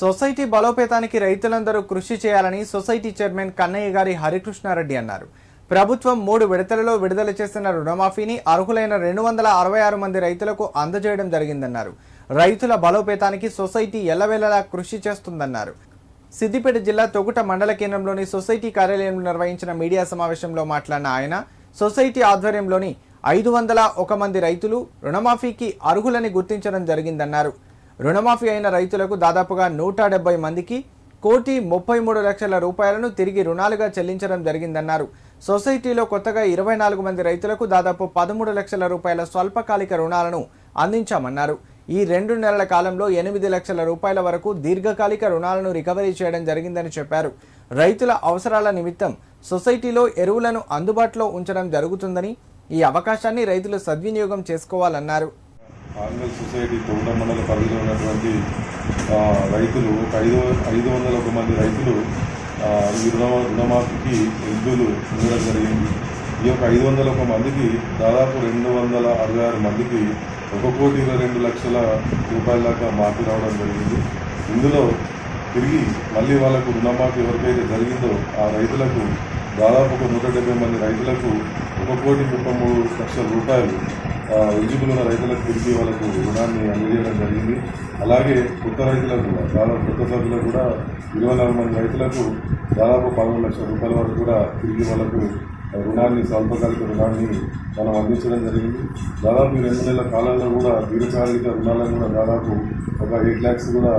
Society బలోపేతానికి రైతులందరూ కృషి చేయాలని సొసైటీ చైర్మన్ కన్నయ్య గారి హరికృష్ణారెడ్డి అన్నారు. ప్రభుత్వం మూడు విడతలలో విడుదల చేసిన రుణమాఫీని అర్హులైన రెండు వందల అరవై ఆరు మంది రైతులకు అందజేయడం జరిగిందన్నారు. రైతుల బలోపేతానికి సొసైటీ ఎల్లవేళలా కృషి చేస్తుందన్నారు. సిద్దిపేట జిల్లా తొగుట మండల కేంద్రంలోని సొసైటీ కార్యాలయంలో నిర్వహించిన మీడియా సమావేశంలో మాట్లాడిన ఆయన సొసైటీ ఆధ్వర్యంలోని ఐదు వందల ఒక మంది రైతులు రుణమాఫీకి అర్హులని గుర్తించడం జరిగిందన్నారు. రుణమాఫీ అయిన రైతులకు దాదాపుగా నూట డెబ్బై మందికి కోటి ముప్పై మూడు లక్షల రూపాయలను తిరిగి రుణాలుగా చెల్లించడం జరిగిందన్నారు. సొసైటీలో కొత్తగా ఇరవై నాలుగు మంది రైతులకు దాదాపు పదమూడు లక్షల రూపాయల స్వల్పకాలిక రుణాలను అందించామన్నారు. ఈ రెండు నెలల కాలంలో ఎనిమిది లక్షల రూపాయల వరకు దీర్ఘకాలిక రుణాలను రికవరీ చేయడం జరిగిందని చెప్పారు. రైతుల అవసరాల నిమిత్తం సొసైటీలో ఎరువులను అందుబాటులో ఉంచడం జరుగుతుందని ఈ అవకాశాన్ని రైతులు సద్వినియోగం చేసుకోవాలన్నారు. ఆంగల్ సొసైటీ తోట మండల పరిధిలో ఉన్నటువంటి రైతులు ఒక ఐదు ఐదు వందల ఒక మంది రైతులు ఈ రుణ రుణమాఫీకి ఎద్దులు ఉండడం జరిగింది. ఈ యొక్క ఐదు వందల ఒక మందికి దాదాపు రెండు వందల అరవై ఆరు మందికి ఒక కోటి ఇరవై రెండు లక్షల రూపాయల దాకా మాఫీ రావడం జరిగింది. ఇందులో తిరిగి మళ్ళీ వాళ్ళకు రుణమాఫీ ఎవరికైతే జరిగిందో ఆ రైతులకు దాదాపు ఒక నూట డెబ్బై మంది రైతులకు ఒక కోటి ముప్పై మూడు లక్షల రూపాయలు ఎలిజిబుల్ ఉన్న రైతులకు తిరిగి వాళ్ళకు రుణాన్ని అందజేయడం జరిగింది. అలాగే కొత్త రైతులకు కూడా దాదాపు కొత్త సభ్యులకు కూడా ఇరవై నాలుగు మంది రైతులకు దాదాపు పదమూడు లక్షల రూపాయల వరకు కూడా తిరిగి వాళ్ళకు రుణాన్ని స్వల్పకాలిక రుణాన్ని మనం అందించడం జరిగింది. దాదాపు ఈ రెండు నెలల కాలంలో కూడా దీర్ఘకాలిక రుణాలను కూడా దాదాపు ఒక ఎయిట్ ల్యాక్స్ కూడా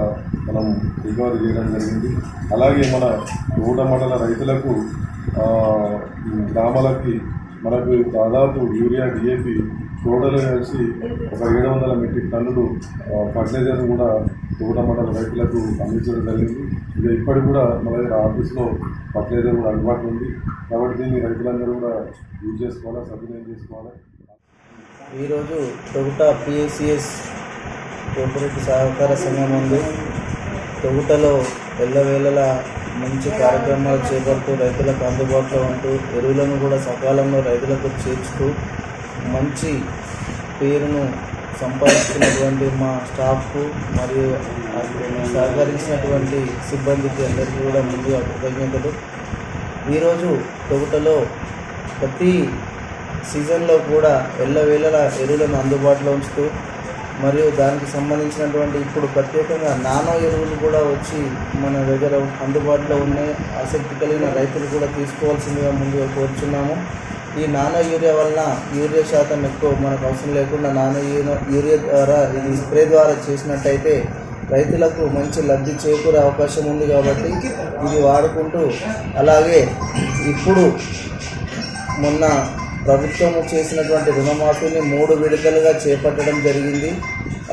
మనం రికవరీ చేయడం జరిగింది. అలాగే మన ఊట రైతులకు గ్రామాలకి మనకు దాదాపు యూరియా డిఏపి టోటల్ కలిసి ఒక ఏడు వందల మెట్రిక్ టన్నులు ఫర్టిలైజర్ కూడా తోట మండల రైతులకు అందించడం జరిగింది. ఇది ఇప్పటికి కూడా మన దగ్గర ఆఫీస్లో ఫర్టిలైజర్ కూడా అందుబాటులో ఉంది. కాబట్టి దీన్ని రైతులందరూ కూడా యూజ్ చేసుకోవాలా సద్వినియోగం చేసుకోవాలి? ఈరోజు తొగుట పిఎస్సిఎస్ కోఆపరేటివ్ సహకార సంఘం ముందు తొగుటలో ఎల్లవేళలా మంచి కార్యక్రమాలు చేపడుతూ రైతులకు అందుబాటులో ఉంటూ ఎరువులను కూడా సకాలంలో రైతులకు చేర్చుతూ మంచి పేరును సంపాదించినటువంటి మా స్టాఫ్కు మరియు సహకరించినటువంటి సిబ్బందికి అందరికీ కూడా ముందుగా కృతజ్ఞతలు. ఈరోజు తొగుటలో ప్రతి సీజన్లో కూడా ఎల్లవేళలా ఎరువులను అందుబాటులో ఉంచుతూ మరియు దానికి సంబంధించినటువంటి ఇప్పుడు ప్రత్యేకంగా నానో ఎరువులు కూడా వచ్చి మన దగ్గర అందుబాటులో ఉన్నాయి ఆసక్తి కలిగిన రైతులు కూడా తీసుకోవాల్సిందిగా ముందుగా కోరుచున్నాము. ఈ నానో యూరియా వలన యూరియా శాతం ఎక్కువ మనకు అవసరం లేకుండా నానో యూరియా యూరియా ద్వారా ఇది స్ప్రే ద్వారా చేసినట్టయితే రైతులకు మంచి లబ్ధి చేకూరే అవకాశం ఉంది కాబట్టి ఇది వాడుకుంటూ అలాగే ఇప్పుడు మొన్న ప్రభుత్వము చేసినటువంటి రుణమాఫీని మూడు విడతలుగా చేపట్టడం జరిగింది.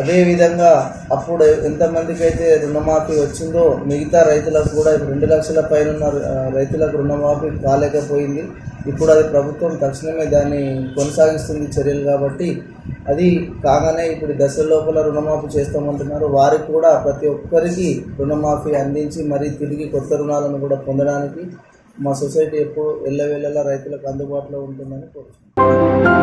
అదేవిధంగా అప్పుడు ఎంతమందికి అయితే రుణమాఫీ వచ్చిందో మిగతా రైతులకు కూడా రెండు లక్షల పైన రైతులకు రుణమాఫీ కాలేకపోయింది. ఇప్పుడు అది ప్రభుత్వం తక్షణమే దాన్ని కొనసాగిస్తుంది చర్యలు కాబట్టి. అది కాగానే ఇప్పుడు దశ లోపల రుణమాఫీ చేస్తామంటున్నారు. వారికి కూడా ప్రతి ఒక్కరికి రుణమాఫీ అందించి మరీ తిరిగి కొత్త రుణాలను కూడా పొందడానికి మా సొసైటీ ఎప్పుడు ఎల్లవేళలా రైతులకు అందుబాటులో ఉంటుందని కోరుతున్నాను